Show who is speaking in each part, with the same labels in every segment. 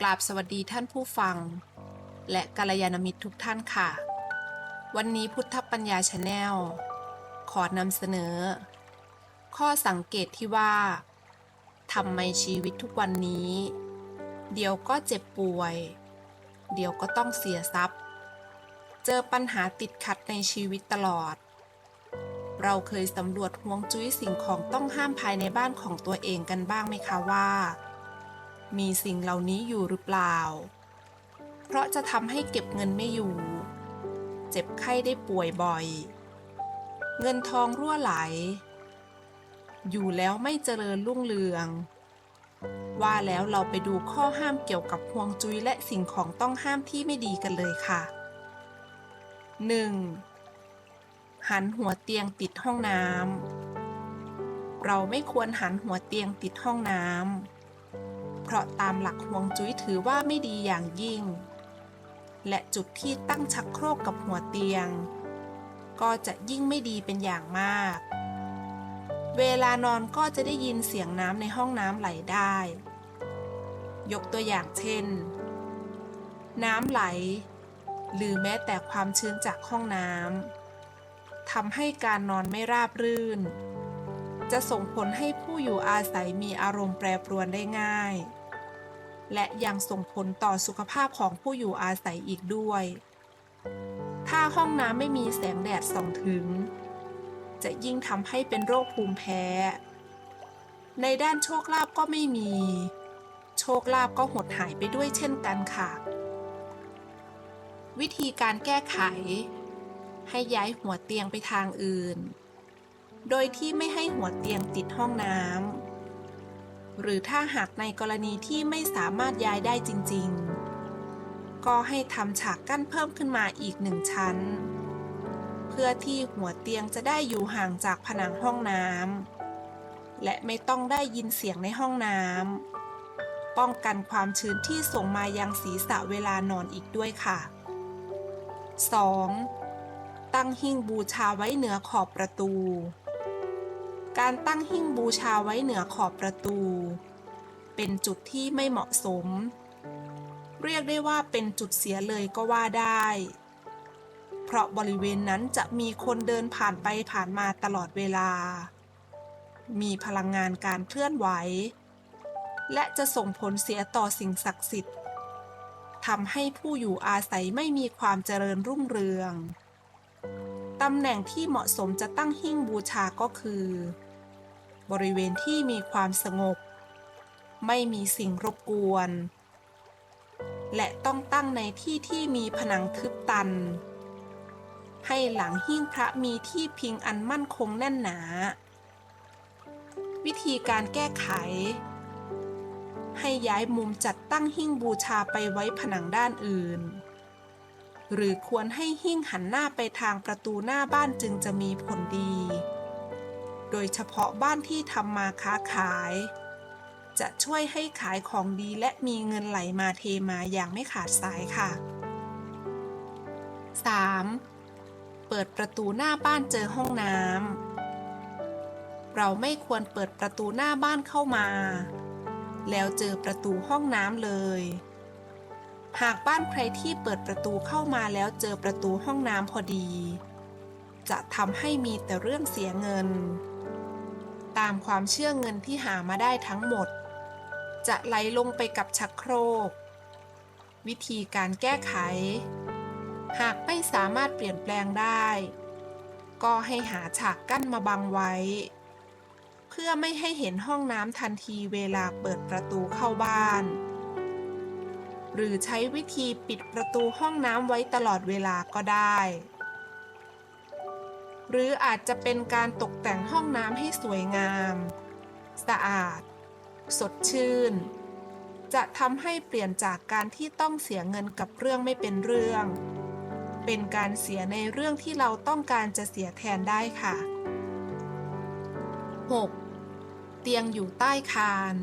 Speaker 1: กราบสวัสดีท่านผู้ฟัง และกัลยาณมิตรทุกท่านค่ะ วันนี้พุทธปัญญาชาแนลขอนำเสนอ ข้อสังเกตที่ว่าทำไมชีวิตทุกวันนี้ เดี๋ยวก็เจ็บป่วย เดี๋ยวก็ต้องเสียทรัพย์ เจอปัญหาติดขัดในชีวิตตลอด เราเคยสำรวจห่วงจุ้ยสิ่งของต้องห้ามภายในบ้านของตัวเองกันบ้างไหมคะว่า มีสิ่งเหล่านี้อยู่หรือเปล่า เพราะจะทำให้เก็บเงินไม่อยู่ เจ็บไข้ได้ป่วยบ่อย เงินทองรั่วไหล อยู่แล้วไม่เจริญรุ่งเรือง ว่าแล้วเราไปดูข้อห้ามเกี่ยวกับห่วงจุ้ยและสิ่งของต้องห้ามที่ไม่ดีกันเลยค่ะ 1. หันหัวเตียงติดห้องน้ำ เราไม่ควรหันหัวเตียงติดห้องน้ำ เพราะตามหลักห่วงจุ้ยถือว่าไม่ดีอย่างยิ่ง และจุดที่ตั้งชักโครกกับหัวเตียง ก็จะยิ่งไม่ดีเป็นอย่างมาก เวลานอนก็จะได้ยินเสียงน้ำในห้องน้ำไหลได้ ยกตัวอย่างเช่น น้ำไหล หรือแม้แต่ความชื้นจากห้องน้ำ ทำให้การนอนไม่ราบรื่น จะส่งผลให้ผู้อยู่อาศัยมีอารมณ์แปรปรวนได้ง่าย และยังส่งผลต่อสุขภาพของผู้อยู่อาศัยอีกด้วย ถ้าห้องน้ำไม่มีแสงแดดส่องถึง จะยิ่งทำให้เป็นโรคภูมิแพ้ ในด้านโชคลาภก็ไม่มี โชคลาภก็หดหายไปด้วยเช่นกันค่ะ วิธีการแก้ไข ให้ย้ายหัวเตียงไปทางอื่น โดยที่ไม่ให้หัวเตียงติดห้องน้ำ หรือถ้าหากในกรณีที่ไม่สามารถย้ายได้จริง ๆ ก็ให้ทำฉากกั้นเพิ่มขึ้นมาอีกหนึ่งชั้น เพื่อที่หัวเตียงจะได้อยู่ห่างจากผนังห้องน้ำ และไม่ต้องได้ยินเสียงในห้องน้ำ ป้องกันความชื้นที่ส่งมายังศีรษะเวลานอนอีกด้วยค่ะ 2. ตั้งหิ้งบูชาไว้เหนือขอบประตู การตั้งหิ้งบูชาไว้เหนือขอบประตู เป็นจุดที่ไม่เหมาะสม เรียกได้ว่าเป็นจุดเสียเลยก็ว่าได้ เพราะบริเวณนั้นจะมีคนเดินผ่านไปผ่านมาตลอดเวลา มีพลังงานการเคลื่อนไหว และจะส่งผลเสียต่อสิ่งศักดิ์สิทธิ์ทำให้ผู้อยู่อาศัยไม่มีความเจริญรุ่งเรือง ตำแหน่งที่เหมาะสมจะตั้งหิ้งบูชาก็คือ บริเวณที่มีความสงบ ไม่มีสิ่งรบกวน และต้องตั้งในที่ที่มีผนังทึบตัน ให้หลังหิ้งพระมีที่พิงอันมั่นคงแน่นหนา วิธีการแก้ไข ให้ย้ายมุมจัดตั้งหิ้งบูชาไปไว้ผนังด้านอื่น หรือควรให้หิ้งหันหน้าไปทางประตูหน้าบ้านจึงจะมีผลดี โดยเฉพาะบ้านที่ทำมาค้าขาย จะช่วยให้ขายของดีและมีเงินไหลมาเทมาอย่างไม่ขาดสายค่ะ 3. เปิดประตูหน้าบ้านเจอห้องน้ำ เราไม่ควรเปิดประตูหน้าบ้านเข้ามา แล้วเจอประตูห้องน้ำเลย หากบ้านใครที่เปิดประตูเข้ามาแล้วเจอประตูห้องน้ำพอดี จะทำให้มีแต่เรื่องเสียเงิน ตามความเชื่อเงินที่หามาได้ทั้งหมด จะไหลลงไปกับชักโครก วิธีการแก้ไข หากไม่สามารถเปลี่ยนแปลงได้ ก็ให้หาฉากกั้นมาบังไว้ เพื่อไม่ให้เห็นห้องน้ำทันทีเวลาเปิดประตูเข้าบ้าน หรือใช้วิธีปิดประตูห้องน้ำไว้ตลอดเวลาก็ได้ หรืออาจจะเป็นการตกแต่งห้องน้ำให้สวยงาม สะอาด สดชื่น จะทำให้เปลี่ยนจากการที่ต้องเสียเงินกับเรื่องไม่เป็นเรื่อง เป็นการเสียในเรื่องที่เราต้องการจะเสียแทนได้ค่ะ 6. เตียงอยู่ใต้คาน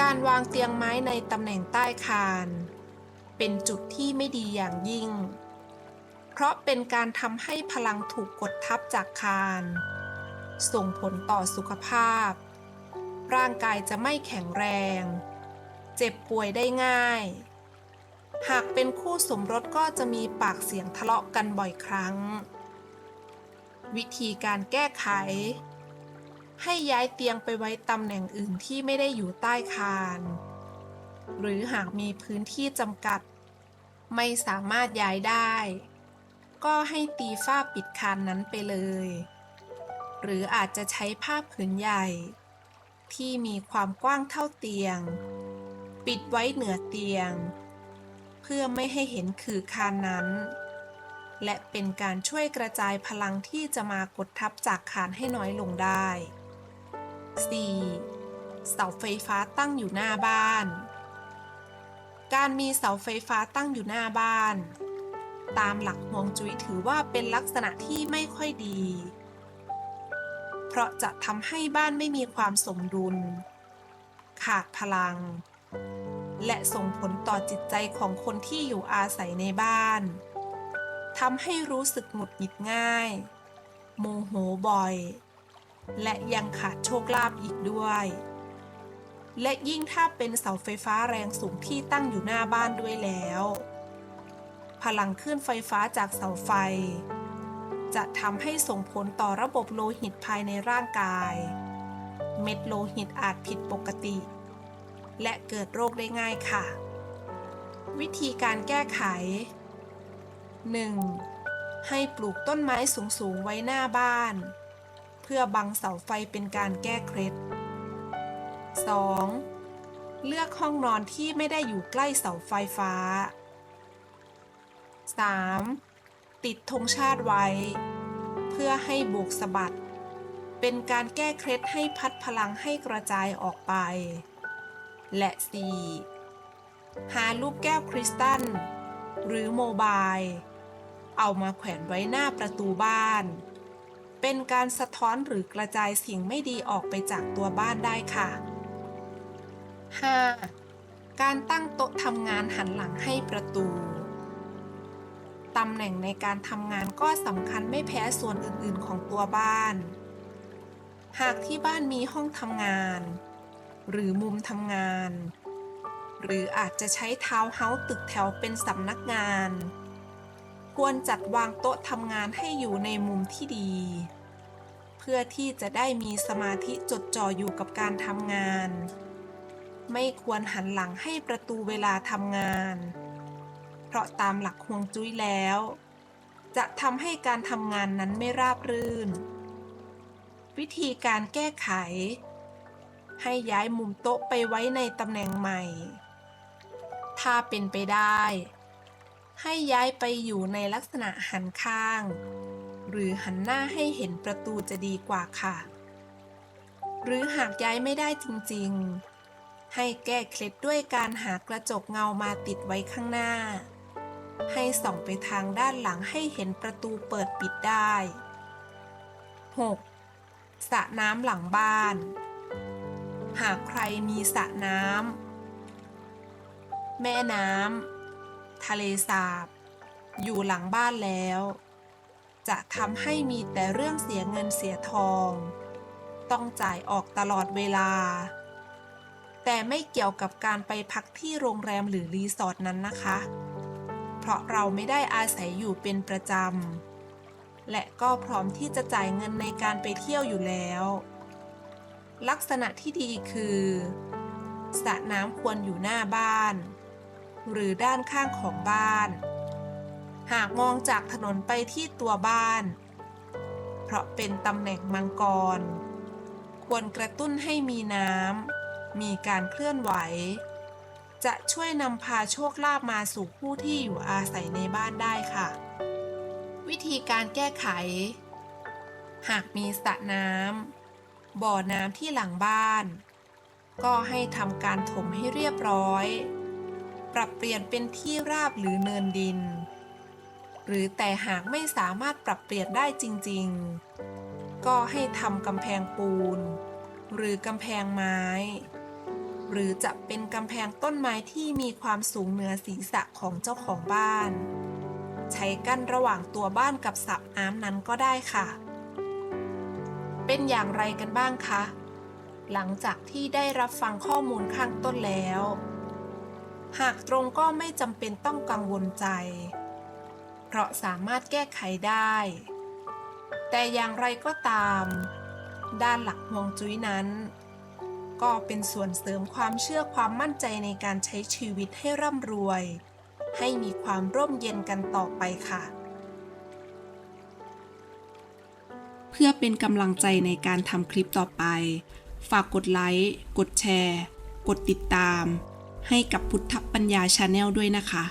Speaker 1: การวางเตียงไม้ในตำแหน่งใต้คาน เป็นจุดที่ไม่ดีอย่างยิ่ง เพราะเป็นการทำให้พลังถูกกดทับจากคาน ส่งผลต่อสุขภาพ ร่างกายจะไม่แข็งแรง เจ็บป่วยได้ง่าย หากเป็นคู่สมรสก็จะมีปากเสียงทะเลาะกันบ่อยครั้ง วิธีการแก้ไข ให้ย้ายเตียงไปไว้ตำแหน่งอื่นที่ไม่ได้อยู่ใต้คาน หรือหากมีพื้นที่จำกัด ไม่สามารถย้ายได้ ก็ให้ตีฝ้าปิดคานนั้นไปเลย หรืออาจจะใช้ผ้าผืนใหญ่ ที่มีความกว้างเท่าเตียง ปิดไว้เหนือเตียง เพื่อไม่ให้เห็นคือคานนั้นและเป็นการช่วยกระจายพลังที่จะมากดทับจากคานให้น้อยลงได้ 4. เสาไฟฟ้าตั้งอยู่หน้าบ้าน การมีเสาไฟฟ้าตั้งอยู่หน้าบ้าน ตามหลักฮวงจุ้ยถือว่าเป็นลักษณะที่ไม่ค่อยดี เพราะจะทำให้บ้านไม่มีความสมดุล ขาดพลัง และส่งผลต่อจิตใจของคนที่อยู่อาศัยในบ้านทำให้รู้สึกหงุดหงิดง่าย โมโหบ่อย และยังขาดโชคลาภอีกด้วย และยิ่งถ้าเป็นเสาไฟฟ้าแรงสูงที่ตั้งอยู่หน้าบ้านด้วยแล้ว พลังคลื่นไฟฟ้าจากเสาไฟ จะทำให้ส่งผลต่อระบบโลหิตภายในร่างกาย เม็ดโลหิตอาจผิดปกติ และเกิดโรคได้ง่ายค่ะ วิธีการแก้ไข 1. ให้ปลูกต้นไม้สูง ๆ ไว้หน้าบ้าน พื่อบังเสาไฟเป็นการแก้เคล็ด 2. เลือกห้องนอนที่ไม่ได้อยู่ใกล้เสาไฟฟ้า 3. ติดธงชาติไว้ เพื่อให้โบกสะบัด เป็นการแก้เคล็ดให้พัดพลังให้กระจายออกไป และ 4. หาลูกแก้วคริสตัล หรือโมบาย เอามาแขวนไว้หน้าประตูบ้าน เป็นการสะท้อนหรือกระจายสิ่งไม่ดีออกไปจากตัวบ้านได้ค่ะ 5. การตั้งโต๊ะทำงานหันหลังให้ประตู ตำแหน่งในการทำงานก็สำคัญไม่แพ้ส่วนอื่นๆของตัวบ้าน หากที่บ้านมีห้องทำงาน หรือมุมทำงาน หรืออาจจะใช้ทาวน์เฮาส์ตึกแถวเป็นสำนักงาน ควรจัดวางโต๊ะทำงานให้อยู่ในมุมที่ดี เพื่อที่จะได้มีสมาธิจดจ่ออยู่กับการทำงาน ไม่ควรหันหลังให้ประตูเวลาทำงาน เพราะตามหลักฮวงจุ้ยแล้ว จะทำให้การทำงานนั้นไม่ราบรื่น วิธีการแก้ไข ให้ย้ายมุมโต๊ะไปไว้ในตำแหน่งใหม่ ถ้าเป็นไปได้ ให้ย้ายไปอยู่ในลักษณะหันข้าง หรือหันหน้าให้เห็นประตูจะดีกว่าค่ะ หรือหากย้ายไม่ได้จริงๆ ให้แก้เคล็ดด้วยการหากระจกเงามาติดไว้ข้างหน้า ให้ส่องไปทางด้านหลังให้เห็นประตูเปิดปิดได้ 6. สระน้ำหลังบ้าน หากใครมีสระน้ำแม่น้ำ ทะเลสาบ อยู่หลังบ้านแล้ว จะทำให้มีแต่เรื่องเสียเงินเสียทอง ต้องจ่ายออกตลอดเวลา แต่ไม่เกี่ยวกับการไปพักที่โรงแรมหรือรีสอร์ทนั้นนะคะ เพราะเราไม่ได้อาศัยอยู่เป็นประจำ และก็พร้อมที่จะจ่ายเงินในการไปเที่ยวอยู่แล้ว ลักษณะที่ดีคือสระน้ำควรอยู่หน้าบ้าน หรือด้านข้างของบ้าน หากมองจากถนนไปที่ตัวบ้าน เพราะเป็นตำแหน่งมังกร ควรกระตุ้นให้มีน้ำ มีการเคลื่อนไหว จะช่วยนำพาโชคลาภมาสู่ผู้ที่อยู่อาศัยในบ้านได้ค่ะ วิธีการแก้ไข หากมีสระน้ำบ่อน้ำที่หลังบ้านก็ให้ทำการถมให้เรียบร้อย รับเปลี่ยนเป็นที่ราบหรือเนินดิน หรือแต่หากไม่สามารถปรับเปลี่ยนได้จริง ๆ ก็ให้ทำกำแพงปูน หรือกำแพงไม้ หรือจะเป็นกำแพงต้นไม้ที่มีความสูงเหนือศีรษะของเจ้าของบ้าน ใช้กั้นระหว่างตัวบ้านกับสระน้ำนั้นก็ได้ค่ะ เป็นอย่างไรกันบ้างคะหลังจากที่ได้รับฟังข้อมูลข้างต้นแล้ว หากตรงก็ไม่จำเป็นต้องกังวลใจ เพราะสามารถแก้ไขได้ แต่อย่างไรก็ตาม ด้านหลักฮวงจุ้ยนั้น ก็เป็นส่วนเสริมความเชื่อความมั่นใจในการใช้ชีวิตให้ร่ำรวย ให้มีความร่มเย็นกันต่อไปค่ะ เพื่อเป็นกำลังใจในการทำคลิปต่อไป ฝากกดไลค์ กดแชร์ กดติดตาม ให้กับพุทธปัญญาชาแนลด้วยนะคะ